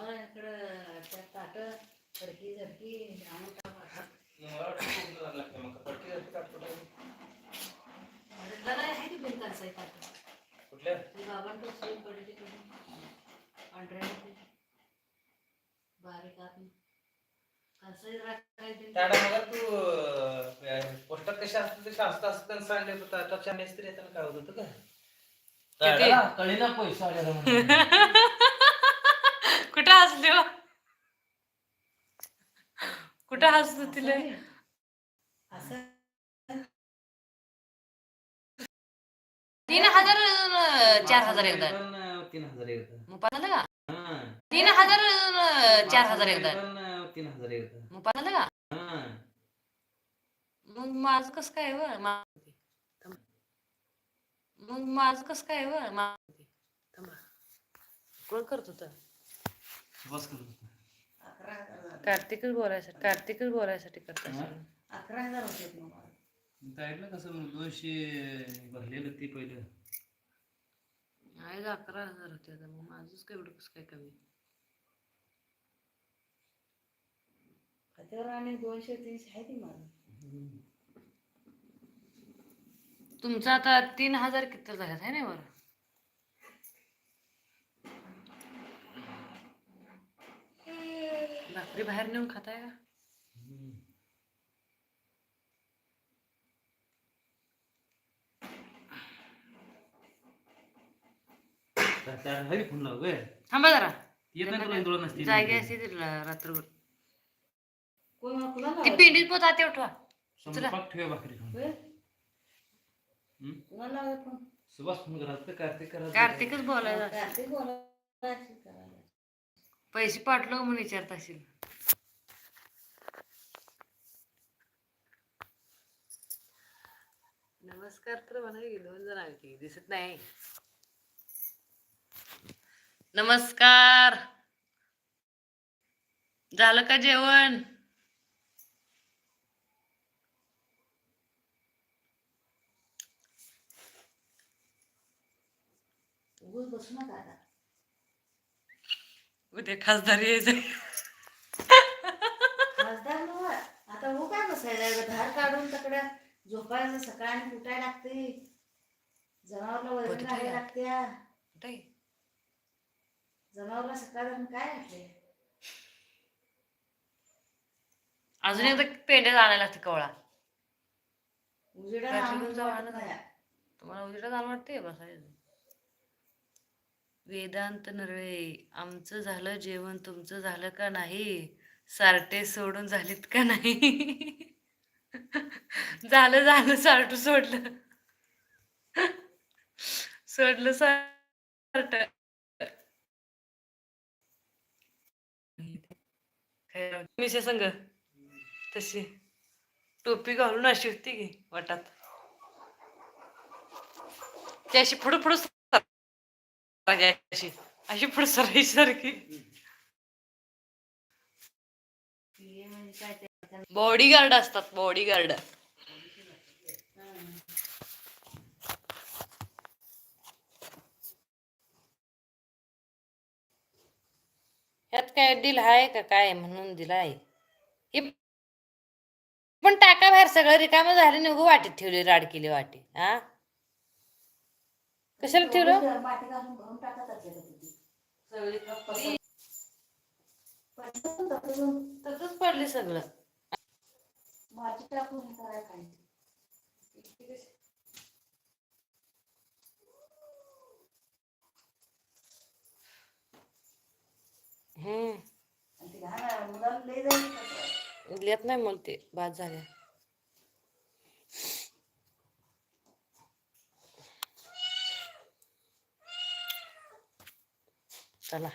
मला इकडं त्या ताट फडकी झडकी आणून आहे ताट? कुठल्या? ती बाबांकडे सोय पडली तिकडे पांढऱ्या होती. बारीक आत कालसाई राखायची त्या टायमाला तू पोस्टात कशा असतं ते शास्त्र असतं त्यांनी सांगले होतं ताटाच्या मेस्त्री येताना काय होत होतं का? कळीना पैसा आलेला. कुठं हसले हो? कुठं हसतो तिला? असं तीन हजार अं, चार हजार एकदा. तीन हजार एकदा. मग पाहिलं का? हां. तीन हजार अं, चार हजार एकदा. पण, तीन हजार एकदा. मग पाहिलं का? हां. मग माझं कसं काय व? मा- मग माझं कसं काय व? मा-. कोण करत होत? बस. कार्तिकच बोलायसाठी कार्तिकच बोलायसाठी करत? असेल. अकरा हजार होते. साईडला कसं मग दोनशे भरलेलं ते पहिलं आहे का अकरा हजार होते आता मग माझंच काय एवढं कसं काय कमी आणि दोनशे तीनशे आहे ती माझं तुमचं आता तीन हजार किती झाल्यात आहे ना बरं भाकरी बाहेर नेऊन खाताय का त्याला हवी फ़ोन लाव गे थांबा जरा। येत नाही तुला इंदोळा नसते जागे असते ल- रात्रभर कोण कुणाला ती पिंडीत पोत हाते उठवा। स्वयंपाक ठेवा भाकरी खाऊन. होय? कुणाला लावायचं फ़ोन? सुभाष फ़ोन करत का कार्तिक करत कार्तिकच बोलायला कार्तिक बोलायचं करायला. पैसे पाठलो म्हणून विचारत असेल नमस्कार तर म्हणा की दोन जण की दिसत नाही. नमस्कार. झालं का जेवण? बसू नका आता. उद्या खासदार यायचं खासदार. आता हो काय बसायला धार काढून तकडे झोपायचं सकाळी उठायला लागते? जनावरला घालायला? लागत्या? जनावरला सकाळ काय घातले अजून एकदा पेंड्या आणायला लागते कवळा. उजेडा. तुम्हाला उजेडा जाणं वाटते? बसायचं. वेदांत नरळे आमचं झालं जेवण तुमचं झालं का नाही? सारटे सोडून झालीत का नाही? झालं झालं सारटू सोडलं. सोडलं सारट. मिशा संग तशी. टोपी घालून अशी होती की वाटात. त्याशी अशी फुडू पुढं अशी अशी पुढं सरायची सारखी. हे म्हणजे काय ते बॉडीगार्ड असतात बॉडीगार्ड ह्यात काय डील आहे का काय म्हणून दिलाय हे पण टाका बाहेर सगळं रिकामं झाले निघू वाटीत ठेवली राड केली वाटी हा? कशाला ठेवलं? माती घालून भरून टाकत असेल तिथे. पटकन तसं तसंच पडले सगळं. टाकून हे करायला हम्म. आणि ते घाण मुलाला लय जाईल कसं. लिहित नाही मला ते बाद झाल्या. 得了